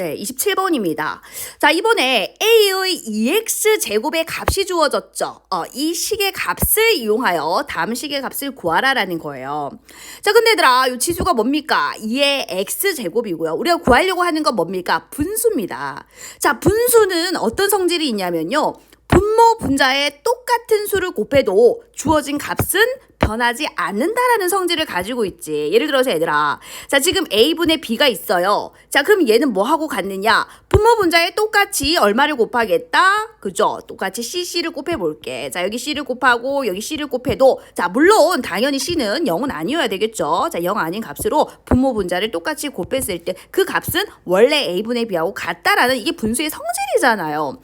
네, 27번입니다. 자, 이번에 A의 2x 제곱의 값이 주어졌죠. 어, 이 식의 값을 이용하여 다음 식의 값을 구하라라는 거예요. 자, 근데 얘들아, 이 지수가 뭡니까? 2의 x 제곱이고요. 우리가 구하려고 하는 건 뭡니까? 분수입니다. 자, 분수는 어떤 성질이 있냐면요. 분모 분자의 똑같은 수를 곱해도 주어진 값은 변하지 않는다라는 성질을 가지고 있지. 예를 들어서 얘들아. 자, 지금 A분의 B가 있어요. 자, 그럼 얘는 뭐 하고 같느냐? 분모 분자에 똑같이 얼마를 곱하겠다? 그죠? 똑같이 CC를 곱해볼게. 자, 여기 C를 곱하고 여기 C를 곱해도 자, 물론 당연히 C는 0은 아니어야 되겠죠. 자, 0 아닌 값으로 분모 분자를 똑같이 곱했을 때 그 값은 원래 A분의 B하고 같다라는 이게 분수의 성질이잖아요.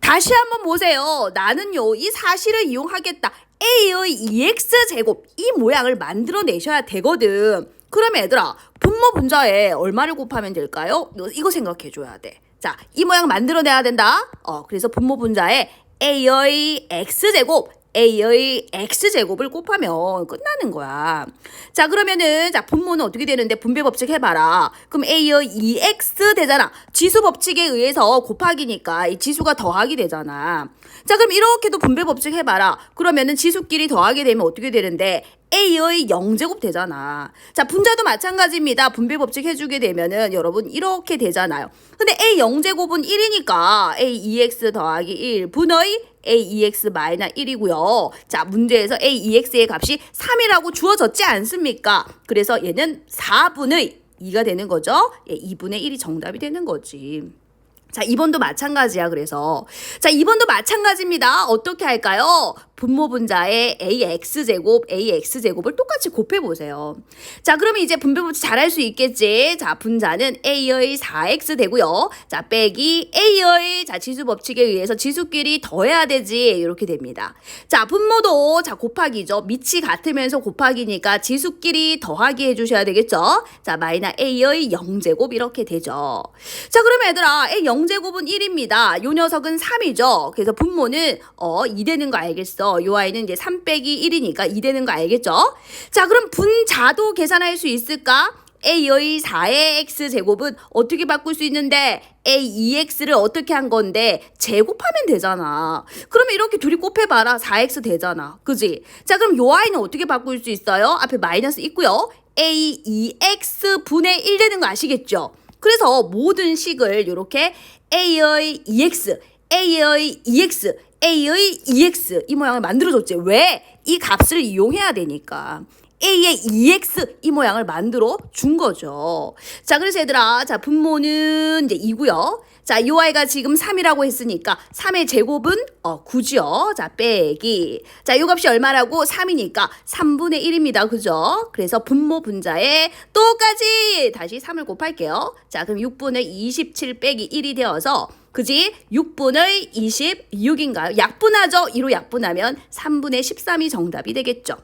다시 한번 보세요. 나는요, 이 사실을 이용하겠다. A의 2x 제곱 이 모양을 만들어내셔야 되거든. 그러면 얘들아, 분모 분자에 얼마를 곱하면 될까요? 이거, 이거 생각해줘야 돼. 자, 이 모양 만들어내야 된다. 어, 그래서 분모 분자에 A의 x 제곱 A의 X제곱을 곱하면 끝나는 거야. 자, 그러면은, 자, 분모는 어떻게 되는데 분배 법칙 해봐라. 그럼 A의 2X 되잖아. 지수 법칙에 의해서 곱하기니까 이 지수가 더하기 되잖아. 자, 그럼 이렇게도 분배 법칙 해봐라. 그러면은 지수끼리 더하게 되면 어떻게 되는데 A의 0제곱 되잖아. 자, 분자도 마찬가지입니다. 분배 법칙 해주게 되면은 여러분 이렇게 되잖아요. 근데 A 0제곱은 1이니까 A 2X 더하기 1 분의 A2X 마이너 1이고요. 자, 문제에서 A2X의 값이 3이라고 주어졌지 않습니까? 그래서 얘는 4분의 2가 되는 거죠. 예, 2분의 1이 정답이 되는 거지. 자, 2번도 마찬가지야, 그래서. 자, 2번도 마찬가지입니다. 어떻게 할까요? 분모 분자의 AX제곱, AX제곱을 똑같이 곱해보세요. 자, 그러면 이제 분배 법칙 잘할 수 있겠지? 자, 분자는 A의 4X 되고요. 자, 빼기 A의, 자, 지수 법칙에 의해서 지수끼리 더해야 되지. 이렇게 됩니다. 자, 분모도, 자, 곱하기죠. 밑이 같으면서 곱하기니까 지수끼리 더하기 해주셔야 되겠죠? 자, 마이너 A의 0제곱 이렇게 되죠. 자, 그러면 얘들아, A 0제곱은 1입니다. 요 녀석은 3이죠. 그래서 분모는, 어, 2 되는 거 알겠어. 요 아이는 이제 3 빼기 1이니까 2 되는 거 알겠죠? 자, 그럼 분자도 계산할 수 있을까? A의 4의 X제곱은 어떻게 바꿀 수 있는데 A2X를 어떻게 한 건데 제곱하면 되잖아. 그러면 이렇게 둘이 곱해봐라. 4X 되잖아. 그지? 자, 그럼 요 아이는 어떻게 바꿀 수 있어요? 앞에 마이너스 있고요. A2X 분의 1 되는 거 아시겠죠? 그래서 모든 식을 이렇게 A의 2X, A의 2X, A의 2X 이 모양을 만들어줬지. 왜? 이 값을 이용해야 되니까. A의 2x 이 모양을 만들어 준 거죠. 자, 그래서 얘들아, 자, 분모는 이제 2고요. 자, 요 아이가 지금 3이라고 했으니까 3의 제곱은 어 9지요. 자, 빼기. 자, 요 값이 얼마라고? 3이니까 3분의 1입니다. 그죠? 그래서 분모 분자에 똑같이 다시 3을 곱할게요. 자, 그럼 6분의 27 빼기 1이 되어서 그지? 6분의 26인가요? 약분하죠? 2로 약분하면 3분의 13이 정답이 되겠죠.